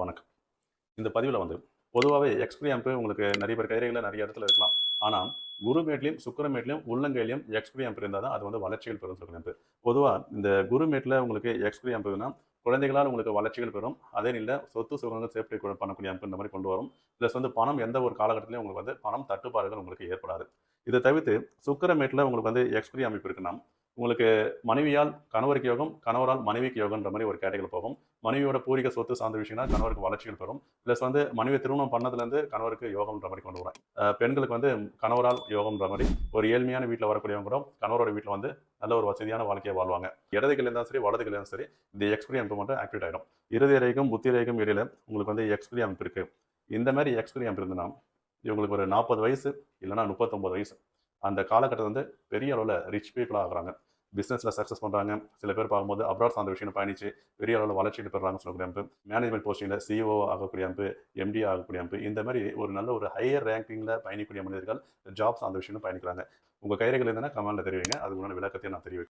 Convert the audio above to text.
வணக்கம். இந்த பதிவில் வந்து பொதுவாகவே எக்ஸ்பிரி ஆம்பு உங்களுக்கு நிறைய பேர் கைரேகையில் நிறைய இடத்துல இருக்கலாம். ஆனால் குருமேட்லையும் சுக்கரமேட்லையும் உள்ளங்கையிலையும் எக்ஸ்பிரி அம்பு இருந்தால் தான் அது வந்து வளர்ச்சிகள் பெறும் சொல்கிறேன் பொதுவாக இந்த குருமேட்டில் உங்களுக்கு எக்ஸ்பிரி ஆம்புனா குழந்தைகளால் உங்களுக்கு வளர்ச்சிகள் பெறும். அதே இல்லை சொத்து சுகங்கள் சேஃப்டி பண்ணக்கூடிய ஆம்பு இந்த மாதிரி கொண்டு வரும். ப்ளஸ் வந்து பணம் எந்த ஒரு காலகட்டத்திலையும் உங்களுக்கு வந்து பணம் தட்டுப்பாடுகள் உங்களுக்கு ஏற்படாது. இதை தவிர்த்து சுக்கரமேட்டில் உங்களுக்கு வந்து எக்ஸ்பிரி அமைப்பு இருக்குன்னா உங்களுக்கு மனைவியால் கணவருக்கு யோகம் கணவரால் மனைவிக்கு யோகன்ற மாதிரி ஒரு கேட்டகரி போகும். மனைவியோட பூரிக சொத்து சார்ந்த விஷயம்னா கணவருக்கு வளர்ச்சிகள் பெறும். ப்ளஸ் வந்து மனைவி திருமணம் பண்ணதுலேருந்து கணவருக்கு யோகம்ன்ற மாதிரி கொண்டு வரேன் பெண்களுக்கு வந்து கணவரால் யோகம்ன்ற மாதிரி ஒரு ஏழ்மையான வீட்டில் வரக்கூடியவங்க கணவரோட வீட்டில் வந்து நல்ல ஒரு வசதியான வாழ்க்கையை வாழ்வாங்க. இடதுகள் இருந்தாலும் சரி வலதுகள் இருந்தாலும் சரி இந்த எக்ஸ்பிரி அமைப்பு மட்டும் ஆக்டிவேட் ஆகிடும் இறுதி ரேகம் புத்தி ரேகம் இடையில உங்களுக்கு வந்து எக்ஸ்பிரி அமைப்பு இருக்குது இந்த மாதிரி எக்ஸ்பிரி அமைப்பு இருந்ததுன்னா இவங்களுக்கு ஒரு நாற்பது வயசு இல்லைன்னா முப்பத்தொம்பது வயசு. அந்த காலகட்டத்தில் வந்து பெரிய அளவில் ரிச் பீப்புளாக ஆகுறாங்க. பிஸ்னஸில் சக்ஸஸ் பண்ணுறாங்க சில பேர் பார்க்கும்போது அப்ராட் சார்ந்த விஷயம் பயணிச்சு பெரிய அளவில் வளர்ச்சிட்டு பெறாங்கன்னு சொல்லக்கூடிய அமைப்பு. மேனேஜ்மெண்ட் போஸ்டிங்கில் சிஓ ஆகக்கூடிய அமைப்பு எம்டி ஆகக்கூடிய அமைப்பு. இந்த மாதிரி ஒரு நல்ல ஒரு ஹையர் ரேங்கிங்கில் பயணிக்கூடிய மனிதர்கள் ஜாப் சார்ந்த விஷயம் பயணிக்கிறாங்க. உங்கள் கைரேகையில் இருந்தால் கமெண்ட்டில் தெரிவிங்க. அதுக்கு விளக்கத்தையும் நான் தெரிவிக்கிறேன்.